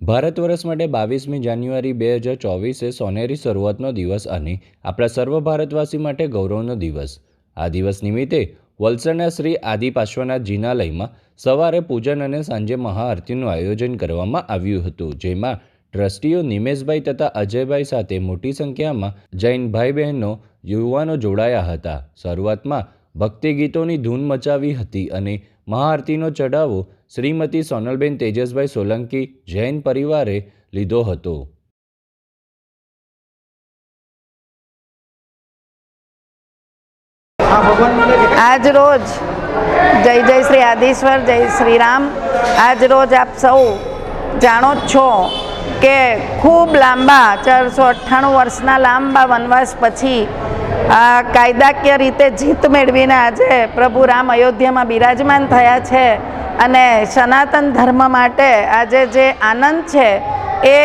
ભારત વર્ષ માટે બાવીસમી જાન્યુઆરી બે હજાર ચોવીસ સોનેરી શરૂઆતનો દિવસ અને આપણા સર્વ ભારતવાસી માટે ગૌરવનો દિવસ. આ દિવસ નિમિત્તે વલસાડના શ્રી આદિ પાર્શ્વનાથ જિનાલયમાં સવારે પૂજન અને સાંજે મહાઆરતીનું આયોજન કરવામાં આવ્યું હતું, જેમાં ટ્રસ્ટીઓ નિમેશભાઈ તથા અજયભાઈ સાથે મોટી સંખ્યામાં જૈન ભાઈ બહેનો યુવાનો જોડાયા હતા. શરૂઆતમાં ભક્તિ ગીતોની ધૂન મચાવી હતી અને મહાઆરતીનો ચઢાવો શ્રીમતી સોનલબેન તેજસભાઈ સોલંકી જૈન પરિવારે લીધો હતો. આજ રોજ જય જય શ્રી આદિશ્વર, જય શ્રી રામ આજ રોજ આપ સૌ જાણો જ છો કે ખૂબ લાંબા, ચારસો અઠ્ઠાણું વર્ષના લાંબા વનવાસ પછી આ કાયદાકીય રીતે જીત મેળવીને આજે પ્રભુ રામ અયોધ્યામાં બિરાજમાન થયા છે. અને સનાતન ધર્મ માટે આજે જે આનંદ છે, એ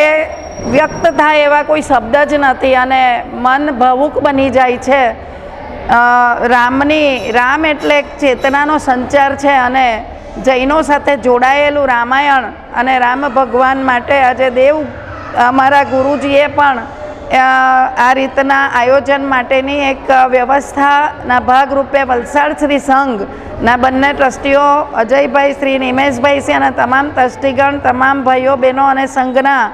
વ્યક્ત થાય એવા કોઈ શબ્દ જ નથી અને મન ભવુક બની જાય છે. રામની, રામ એટલે ચેતનાનો સંચાર છે અને જૈનો સાથે જોડાયેલું રામાયણ અને રામ ભગવાન માટે આજે દેવ, અમારા ગુરુજીએ પણ આ રીતના આયોજન માટેની એક વ્યવસ્થાના ભાગરૂપે વલસાડ શ્રી સંઘના બંને ટ્રસ્ટીઓ અજયભાઈ શ્રી નિમેશભાઈ છે અને તમામ ટ્રસ્ટીગણ, તમામ ભાઈઓ, બહેનો અને સંઘના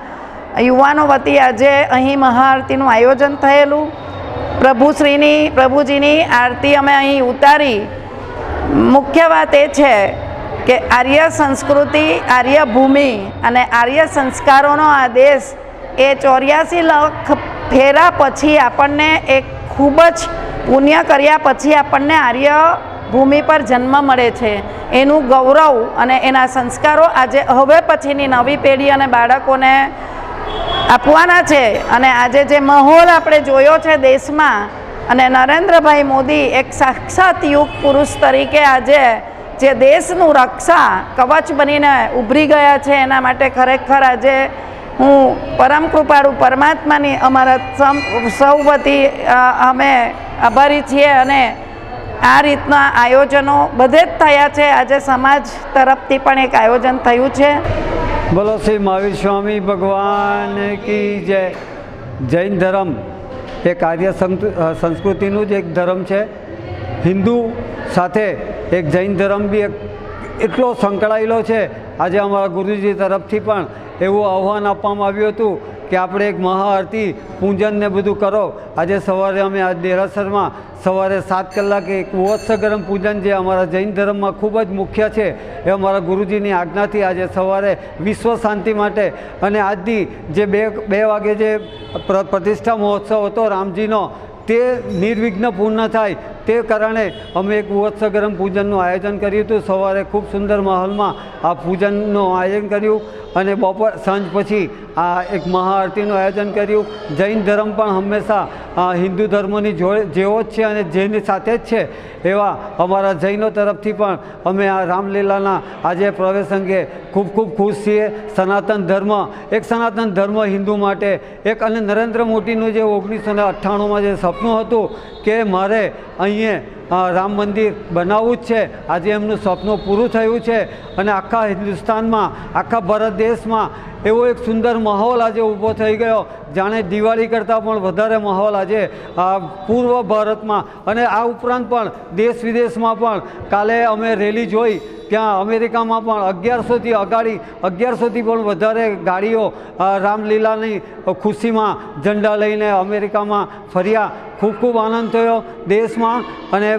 યુવાનો વતી આજે અહીં મહાઆરતીનું આયોજન થયેલું. પ્રભુશ્રીની, પ્રભુજીની આરતી અમે અહીં ઉતારી. મુખ્ય વાત એ છે કે આર્ય સંસ્કૃતિ, આર્ય ભૂમિ અને આર્ય સંસ્કારોનો આ દેશ એ ચોર્યાસી લખ ફેરા પછી આપણને એક ખૂબ જ પુણ્ય કર્યા પછી આપણને આર્ય ભૂમિ પર જન્મ મળે છે. એનું ગૌરવ અને એના સંસ્કારો આજે હવે પછીની નવી પેઢી અને બાળકોને આપવાના છે. અને આજે જે માહોલ આપણે જોયો છે દેશમાં અને નરેન્દ્રભાઈ મોદી એક સાક્ષાત યુગ પુરુષ તરીકે આજે જે દેશનું રક્ષા કવચ બનીને ઉભરી ગયા છે એના માટે ખરેખર આજે હું પરમ કૃપાળુ પરમાત્માની અમારા સૌ વતી અમે આભારી છીએ અને આ રીતના આયોજનો બધે જ થયા છે. આજે સમાજ તરફથી પણ એક આયોજન થયું છે. બોલો શ્રી મહાવીર સ્વામી ભગવાન કી જય. જૈન ધર્મ એ કાર્ય સંસ્કૃ- સંસ્કૃતિનું જ એક ધર્મ છે. હિન્દુ સાથે એક જૈન ધર્મ બી એક, એટલો સંકળાયેલો છે આજે અમારા ગુરુજી તરફથી પણ એવું આહ્વાન આપવામાં આવ્યું હતું કે આપણે એક મહાઆરતી પૂજન ને બધું કરો. આજે સવારે અમે આ દેરાસરમાં સવારે સાત કલાકે એક ગરમ પૂજન જે અમારા જૈન ધર્મમાં ખૂબ જ મુખ્ય છે એ અમારા ગુરુજીની આજ્ઞાથી આજે સવારે વિશ્વ શાંતિ માટે અને આજની જે બે બે વાગે જે પ્ર- પ્રતિષ્ઠા મહોત્સવ હતો રામજીનો તે નિર્વિઘ્ન પૂર્ણ થાય. તે કારણે અમે એક વત્સગરમ પૂજનનું આયોજન કર્યું હતું. સવારે ખૂબ સુંદર માહોલમાં આ પૂજનનું આયોજન કર્યું અને બપોર, સાંજ પછી આ એક મહાઆરતીનું આયોજન કર્યું. જૈન ધર્મ પણ હંમેશા હિન્દુ ધર્મની જોડે જેવો જ છે અને જેની સાથે જ છે એવા અમારા જૈનો તરફથી પણ અમે આ રામલીલાના આજે પ્રવેશ અંગે ખૂબ ખૂબ ખુશ છીએ. સનાતન ધર્મ, એક સનાતન ધર્મ હિન્દુ માટે, એક અને નરેન્દ્ર મોદીનું જે ઓગણીસો ને અઠ્ઠાણુંમાં જે સપનું હતું કે મારે અહીંયા રામ મંદિર બનાવવું જ છે. આજે એમનું સપનું પૂરું થયું છે. અને આખા હિન્દુસ્તાનમાં, આખા ભારત દેશમાં એવો એક સુંદર માહોલ આજે ઊભો થઈ ગયો. જાણે દિવાળી કરતાં પણ વધારે માહોલ આજે પૂર્વ ભારતમાં અને આ ઉપરાંત પણ દેશ વિદેશમાં પણ. કાલે અમે રેલી જોઈ, ત્યાં અમેરિકામાં પણ અગિયારસોથી અગાડી, અગિયારસોથી પણ વધારે ગાડીઓ રામલીલાની ખુશીમાં ઝંડા લઈને અમેરિકામાં ફર્યા. ખૂબ ખૂબ આનંદ થયો દેશમાં અને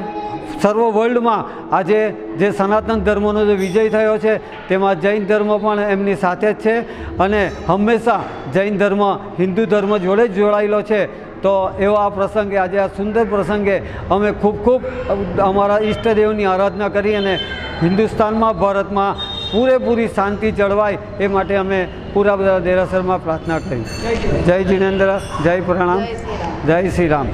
સર્વ વર્લ્ડમાં આજે જે સનાતન ધર્મનો જે વિજય થયો છે તેમાં જૈન ધર્મ પણ એમની સાથે જ છે અને હંમેશા જૈન ધર્મ હિન્દુ ધર્મ જોડે જ જોડાયેલો છે. તો એવો આ પ્રસંગે આજે આ સુંદર પ્રસંગે અમે ખૂબ ખૂબ અમારા ઈષ્ટદેવની આરાધના કરી અને હિન્દુસ્તાનમાં ભારતમાં પૂરેપૂરી શાંતિ જળવાય એ માટે અમે પૂરા બધા દેરાસરમાં પ્રાર્થના કરી. જય જિનેન્દ્ર જય પ્રણામ જય શ્રી રામ.